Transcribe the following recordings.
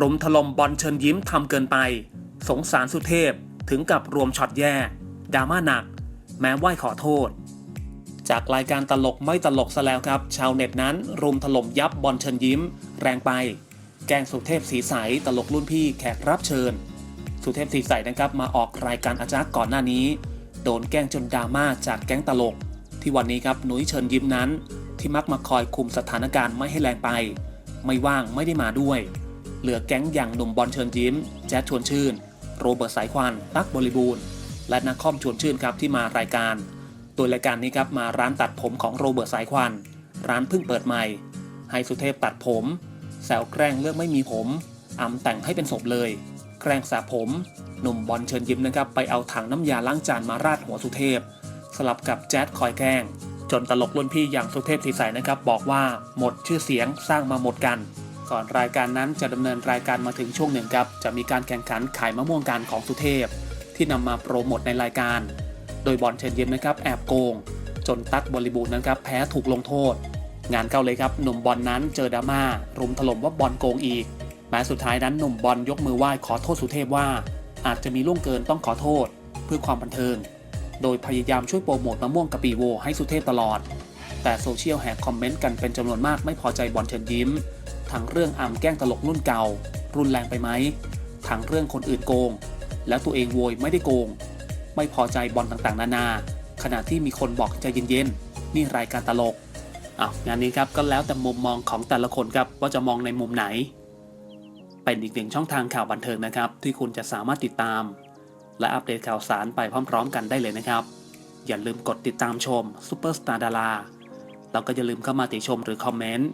รุมถล่มบอลเชิญยิ้มทำเกินไป สงสารสุเทพถึงกับรวมช็อตแย่ดราม่าหนัก แม้ไหวขอโทษ จากรายการตลกไม่ตลกซะแล้วครับ ชาวเน็ตนั้นรุมถล่มยับบอลเชิญยิ้ม แรงไป แกล้งสุเทพสีใสตลกรุ่นพี่แขกรับเชิญ สุเทพสีใสนะครับมาออกรายการอาจารย์ก่อนหน้านี้ โดนแกล้งจนดราม่าจากแก๊งตลก ที่วันนี้ครับหนุ้ยเชิญยิ้มนั้น ที่มักมาคอยคุมสถานการณ์ไม่ให้แรงไป ไม่ว่างไม่ได้มาด้วย เหลือแก๊งอย่างหนุ่มบอลเชิญยิ้ม แจ๊ดชวนชื่น โรเบิร์ตสายควันตั๊กบริบูรณ์ และนักคอมชวนชื่นครับที่มารายการ โดยรายการนี้ครับมาร้านตัดผมของโรเบิร์ตสายควัน ร้านเพิ่งเปิดใหม่ ให้สุเทพตัดผม แซวแกล้งเรื่องไม่มีผมอำแต่งให้เป็นศพเลย แกล้งสระผม หนุ่มบอลเชิญยิ้มนะครับไปเอาถังน้ำยาล้างจานมาราดหัวสุเทพ สลับกับแจ๊ดคอยแกล้งจนตลกรุ่นพี่อย่างสุเทพทีใสนะครับบอกว่าหมดชื่อเสียงสร้างมาหมดกัน ก่อนรายการนั้นจะดำเนินรายการมาถึงช่วงหนึ่งครับ จะมีการแข่งขันขายมะม่วงกันของสุเทพ ที่นำมาโปรโมทในรายการ โดยบอลเชิญยิ้มนะครับแอบโกง จนตั๊กบริบูรณ์นะครับแพ้ถูกลงโทษ งานเข้าเลยครับหนุ่มบอลนั้นเจอดราม่ารุมถล่มว่าบอลโกงอีกแม้สุดท้ายนั้นหนุ่มบอลยกมือไหว้ขอโทษสุเทพว่า อาจจะมีล่วงเกินต้องขอโทษ เพื่อความบันเทิง โดยพยายามช่วยโปรโมทมะม่วงกะปิโวให้สุเทพตลอด แต่โซเชียลแหกคอมเมนต์กันเป็นจำนวนมากไม่พอใจบอลเชิญยิ้ม ทั้งเรื่องอำแกล้งตลกรุ่นเก่า รุนแรงไปไหมทั้งเรื่องคนอื่นโกง แล้วตัวเองโวยไม่ได้โกง ไม่พอใจบอลต่างๆ นานา ขณะที่มีคนบอกใจเย็นๆ นี่รายการตลกอ้าวงานนี้ครับก็แล้วแต่มุมมองของแต่ละคนครับว่าจะมองในมุมไหน เป็นอีกหนึ่งช่องทางข่าวบันเทิงนะครับ ที่คุณจะสามารถติดตาม และอัปเดตข่าวสารไปพร้อม ๆ กันได้เลยนะครับ อย่าลืมกดติดตามชมซูเปอร์สตาร์ดาราแล้วก็อย่าลืมเข้ามาติชมหรือคอมเมนต์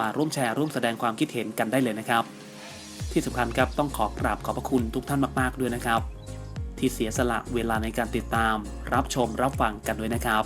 มาร่วมแชร์ร่วมแสดงความคิดเห็นกันได้เลยนะครับ ที่สำคัญครับต้องขอกราบขอบพระคุณทุกท่านมาก ๆ ด้วยนะครับ ที่เสียสละเวลาในการติดตาม รับชมรับฟังกันด้วยนะครับ